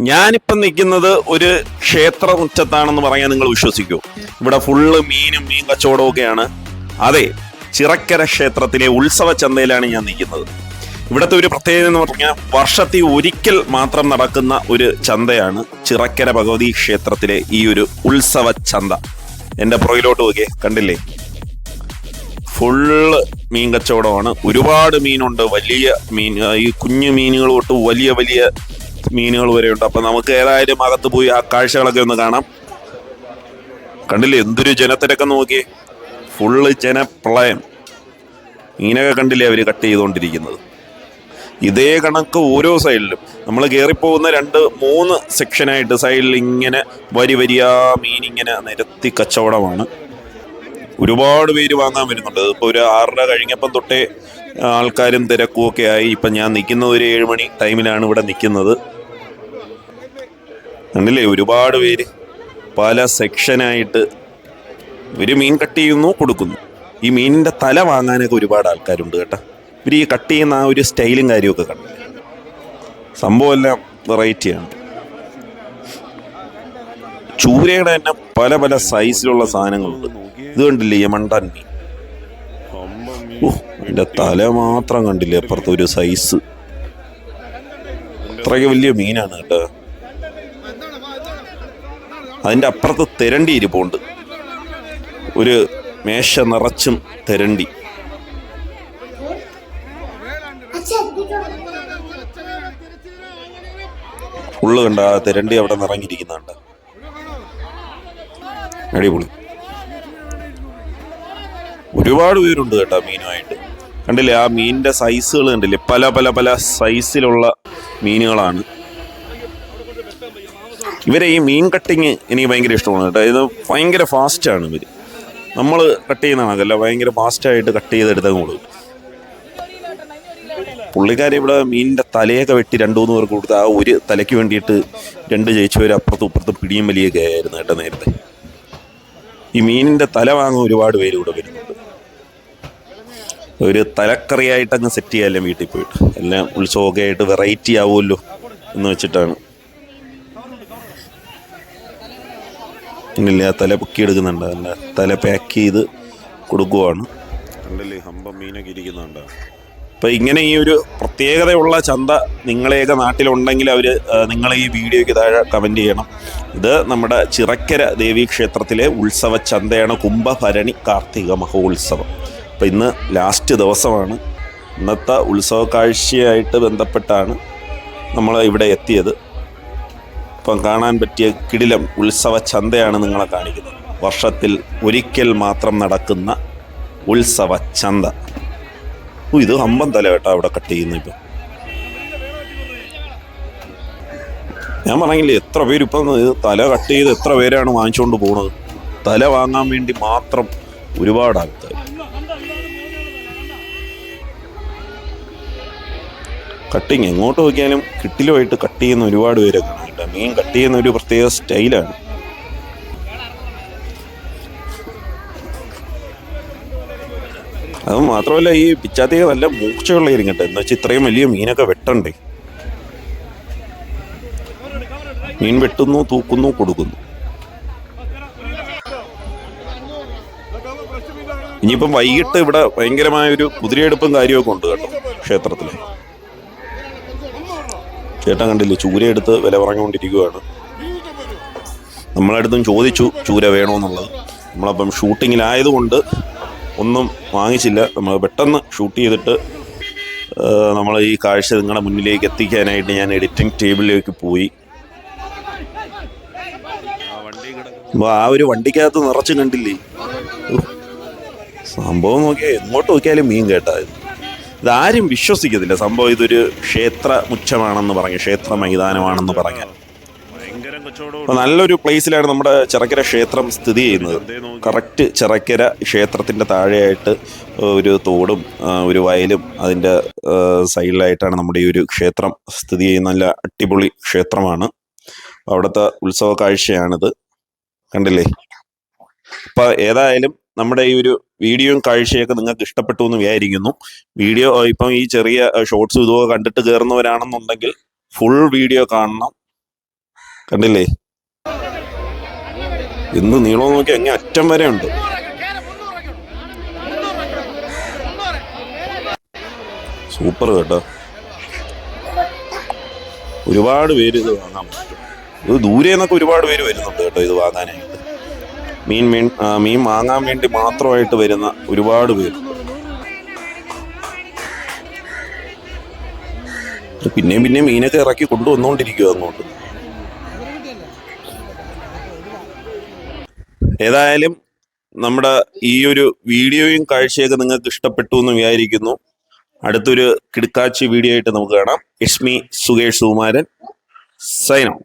ഞാനിപ്പം നിൽക്കുന്നത് ഒരു ക്ഷേത്ര മുറ്റത്താണെന്ന് പറയാൻ നിങ്ങൾ വിശ്വസിക്കൂ. ഇവിടെ ഫുള്ള് മീനും മീൻ കച്ചവടവും ഒക്കെയാണ്. അതെ ചിറക്കര ക്ഷേത്രത്തിലെ ഉത്സവ ചന്തയിലാണ് ഞാൻ നിൽക്കുന്നത്. ഇവിടുത്തെ ഒരു പ്രത്യേകത എന്ന് പറഞ്ഞാൽ വർഷത്തിൽ ഒരിക്കൽ മാത്രം നടക്കുന്ന ഒരു ചന്തയാണ് ചിറക്കര ഭഗവതി ക്ഷേത്രത്തിലെ ഈ ഒരു ഉത്സവ ചന്ത. എന്റെ പുറകിലോട്ട് നോക്കിയേ കണ്ടില്ലേ? ഫുള്ള് മീൻ കച്ചവടമാണ്. ഒരുപാട് മീനുണ്ട് വലിയ മീൻ ഈ കുഞ്ഞു മീനുകൾ തൊട്ട് വലിയ വലിയ മീനുകൾ വരെ ഉണ്ട് അപ്പൊ നമുക്ക് ഏതായാലും അകത്ത് പോയി ആ കാഴ്ചകളൊക്കെ ഒന്ന് കാണാം. കണ്ടില്ലേ? എന്തൊരു ജനത്തിരക്കം നോക്കിയേ ഫുള്ള് ജനപ്രളയം. ഇങ്ങനെയൊക്കെ കണ്ടില്ലേ അവർ കട്ട് ചെയ്തുകൊണ്ടിരിക്കുന്നത്. ഇതേ കണക്ക് ഓരോ സൈഡിലും. നമ്മൾ കയറിപ്പോകുന്ന രണ്ട് മൂന്ന് സെക്ഷനായിട്ട് സൈഡിൽ ഇങ്ങനെ വരി വരിയാ മീൻ ഇങ്ങനെ നിരത്തി കച്ചവടമാണ്. ഒരുപാട് പേര് വാങ്ങാൻ വരുന്നുണ്ട്. ഇപ്പോൾ ഒരു ആറര കഴിഞ്ഞപ്പം തൊട്ടേ ആൾക്കാരും തിരക്കുമൊക്കെ ആയി. ഇപ്പം ഞാൻ നിൽക്കുന്ന ഒരു ഏഴ് മണി ടൈമിലാണ് ഇവിടെ നിൽക്കുന്നത്. കണ്ടില്ലേ ഒരുപാട് പേര് പല സെക്ഷനായിട്ട് ഇവർ മീൻ കട്ട് ചെയ്യുന്നു കൊടുക്കുന്നു. ഈ മീനിന്റെ തല വാങ്ങാനൊക്കെ ഒരുപാട് ആൾക്കാരുണ്ട് കേട്ടോ. ഇവർ ഈ കട്ട് ചെയ്യുന്ന ആ ഒരു സ്റ്റൈലും കാര്യമൊക്കെ കണ്ടു. സംഭവം എല്ലാം വെറൈറ്റിയാണ് ചൂരയുടെ തന്നെ പല പല സൈസിലുള്ള സാധനങ്ങളുണ്ട്. ഇത് കണ്ടില്ലേ? ഈ മണ്ടൻ മീൻ. ഓ അതിന്റെ തല മാത്രം കണ്ടില്ലേ? അപ്പുറത്ത് ഒരു സൈസ് അത്രയ്ക്ക് വലിയ മീനാണ് കേട്ടോ. അതിന്റെ അപ്പുറത്ത് തെരണ്ടി ഇരിപ്പുണ്ട്. ഒരു മേശ നിറച്ചും തെരണ്ടി. ഫുള്ള് കണ്ട ആ തെരണ്ടി അവിടെ നിറങ്ങിയിരിക്കുന്നുണ്ട് അടിപൊളി. ഒരുപാട് പേരുണ്ട് കേട്ടോ മീനുമായിട്ട്. കണ്ടില്ലേ ആ മീനിന്റെ സൈസുകൾ കണ്ടില്ലേ? പല പല പല സൈസിലുള്ള മീനുകളാണ്. ഇവരെ ഈ മീൻ കട്ടിങ് എനിക്ക് ഭയങ്കര ഇഷ്ടമാണ് കേട്ടോ. ഇത് ഭയങ്കര ഫാസ്റ്റാണ് ഇവർ നമ്മൾ കട്ട് ചെയ്യുന്നതാണല്ല ഭയങ്കര ഫാസ്റ്റായിട്ട് കട്ട് ചെയ്തെടുത്താൽ കൊടുക്കും പുള്ളിക്കാരി ഇവിടെ മീനിന്റെ തലയൊക്കെ വെട്ടി രണ്ടു മൂന്ന് പേർക്ക് കൊടുത്ത് ആ ഒരു തലയ്ക്ക് വേണ്ടിയിട്ട് രണ്ട് ജയിച്ചവർ അപ്പുറത്തും ഇപ്പുറത്തും പിടിയും വലിയൊക്കെ ആയിരുന്നു കേട്ടോ നേരത്തെ. ഈ മീനിന്റെ തല വാങ്ങാൻ ഒരുപാട് പേര് ഇവിടെ വരുന്നുണ്ട്. ഒരു തലക്കറിയായിട്ട് അങ്ങ് സെറ്റ് ചെയ്യാമല്ലേ വീട്ടിൽ പോയിട്ട്. എല്ലാം ഉത്സവമൊക്കെ ആയിട്ട് വെറൈറ്റി ആവുമല്ലോ എന്ന് വെച്ചിട്ടാണ്. ഇല്ല തല പൊക്കി എടുക്കുന്നുണ്ട് അല്ല തല പാക്ക് ചെയ്ത് കൊടുക്കുവാണ്. കണ്ടല്ലേ? ഹമ്പ ഇരിക്കുന്നുണ്ട്. അപ്പോൾ ഇങ്ങനെ ഈ ഒരു പ്രത്യേകതയുള്ള ചന്ത നിങ്ങളെയൊക്കെ നാട്ടിലുണ്ടെങ്കിൽ അവർ നിങ്ങളെ ഈ വീഡിയോയ്ക്ക് താഴെ കമന്റ് ചെയ്യണം. ഇത് നമ്മുടെ ചിറക്കര ദേവീക്ഷേത്രത്തിലെ ഉത്സവ ചന്തയാണ് കുംഭഭരണി കാർത്തിക മഹോത്സവം. അപ്പോൾ ഇന്ന് ലാസ്റ്റ് ദിവസമാണ്. ഇന്നത്തെ ഉത്സവ കാഴ്ചയായിട്ട് ബന്ധപ്പെട്ടാണ് നമ്മൾ ഇവിടെ എത്തിയത്. ഇപ്പം കാണാൻ പറ്റിയ കിടിലം ഉത്സവ ചന്തയാണ് നിങ്ങളെ കാണിക്കുന്നത്. വർഷത്തിൽ ഒരിക്കൽ മാത്രം നടക്കുന്ന ഉത്സവ ചന്ത. ഓ ഇത് അമ്പം തല കേട്ടോ അവിടെ കട്ട് ചെയ്യുന്നു ഇപ്പം. ഞാൻ പറഞ്ഞില്ലേ എത്ര പേര് ഇപ്പം തല കട്ട് ചെയ്ത് എത്ര പേരാണ് വാങ്ങിച്ചുകൊണ്ട് പോണത്? തല വാങ്ങാൻ വേണ്ടി മാത്രം ഒരുപാട് ആൾക്കാർ കട്ടിങ് എങ്ങോട്ട് നോക്കിയാലും കിട്ടിലുമായിട്ട് കട്ട് ചെയ്യുന്ന ഒരുപാട് പേരെ കേട്ടോ മീൻ കട്ട് ചെയ്യുന്ന ഒരു പ്രത്യേക സ്റ്റൈലാണ്. അത് മാത്രമല്ല ഈ പിച്ചാത്തിക നല്ല മൂർച്ചയുള്ള ഇരിക്കട്ടെ എന്ന് വെച്ചാൽ ഇത്രയും വലിയ മീനൊക്കെ വെട്ടണ്ടേ? മീൻ വെട്ടുന്നു തൂക്കുന്നു കൊടുക്കുന്നു. ഇനിയിപ്പം വൈകിട്ട് ഇവിടെ ഭയങ്കരമായ ഒരു കുതിരയെടുപ്പും കാര്യമൊക്കെ ഉണ്ട് കേട്ടോ ക്ഷേത്രത്തിൽ ചേട്ടൻ കണ്ടില്ലേ? ചൂരയെടുത്ത് വില പറഞ്ഞുകൊണ്ടിരിക്കുകയാണ്. നമ്മളടുത്തും ചോദിച്ചു ചൂര വേണമെന്നുള്ളത് നമ്മളപ്പം ഷൂട്ടിങ്ങിലായതുകൊണ്ട് ഒന്നും വാങ്ങിച്ചില്ല. നമ്മൾ പെട്ടെന്ന് ഷൂട്ട് ചെയ്തിട്ട് നമ്മൾ ഈ കാഴ്ച നിങ്ങളുടെ മുന്നിലേക്ക് എത്തിക്കാനായിട്ട് ഞാൻ എഡിറ്റിംഗ് ടേബിളിലേക്ക് പോയി. അപ്പോൾ ആ ഒരു വണ്ടിക്കകത്ത് നിറച്ച് കണ്ടില്ലേ? സംഭവം നോക്കിയാൽ എങ്ങോട്ട് നോക്കിയാലും മീൻ കേട്ടാ ഇത് ഇതാരും വിശ്വസിക്കത്തില്ല. സംഭവം ഇതൊരു ക്ഷേത്ര മുച്ചമാണെന്ന് പറഞ്ഞു ക്ഷേത്ര മൈതാനമാണെന്ന് പറഞ്ഞു. നല്ലൊരു പ്ലേസിലാണ് നമ്മുടെ ചിറക്കര ക്ഷേത്രം സ്ഥിതി ചെയ്യുന്നത്. കറക്റ്റ് ചിറക്കര ക്ഷേത്രത്തിന്റെ താഴെയായിട്ട് ഒരു തോടും ഒരു വയലും അതിന്റെ സൈഡിലായിട്ടാണ് നമ്മുടെ ഈ ഒരു ക്ഷേത്രം സ്ഥിതി ചെയ്യുന്ന നല്ല അടിപൊളി ക്ഷേത്രമാണ്. അവിടുത്തെ ഉത്സവ കാഴ്ചയാണിത്. കണ്ടില്ലേ? അപ്പൊ ഏതായാലും നമ്മുടെ ഈ ഒരു വീഡിയോയും കാഴ്ചയൊക്കെ നിങ്ങൾക്ക് ഇഷ്ടപ്പെട്ടു എന്ന് വിചാരിക്കുന്നു. വീഡിയോ ഇപ്പം ഈ ചെറിയ ഷോർട്സ് ഇതുമൊക്കെ കണ്ടിട്ട് കയറുന്നവരാണെന്നുണ്ടെങ്കിൽ ഫുൾ വീഡിയോ കാണണം. കണ്ടില്ലേ? എന്ത് നീളം നോക്കി അങ്ങനെ അറ്റം വരെ ഉണ്ട്. സൂപ്പർ കേട്ടോ. ഒരുപാട് പേര് ഇത് വാങ്ങാൻ പറ്റും. ഇത് ദൂരെ നിന്നൊക്കെ ഒരുപാട് പേര് വരുന്നുണ്ട് കേട്ടോ ഇത് വാങ്ങാനായിട്ട്. മീൻ മീൻ മീൻ വാങ്ങാൻ വേണ്ടി മാത്രമായിട്ട് വരുന്ന ഒരുപാട് പേര്. പിന്നെയും പിന്നെയും മീനൊക്കെ ഇറക്കി കൊണ്ടുവന്നുകൊണ്ടിരിക്കുക അങ്ങോട്ട്. ഏതായാലും നമ്മുടെ ഈ ഒരു വീഡിയോയും കാഴ്ചയൊക്കെ നിങ്ങൾക്ക് ഇഷ്ടപ്പെട്ടു എന്ന് വിചാരിക്കുന്നു. അടുത്തൊരു കിടക്കാച്ചി വീഡിയോ ആയിട്ട് നമുക്ക് കാണാം. Ishmi Sukesh Sukumaran sign off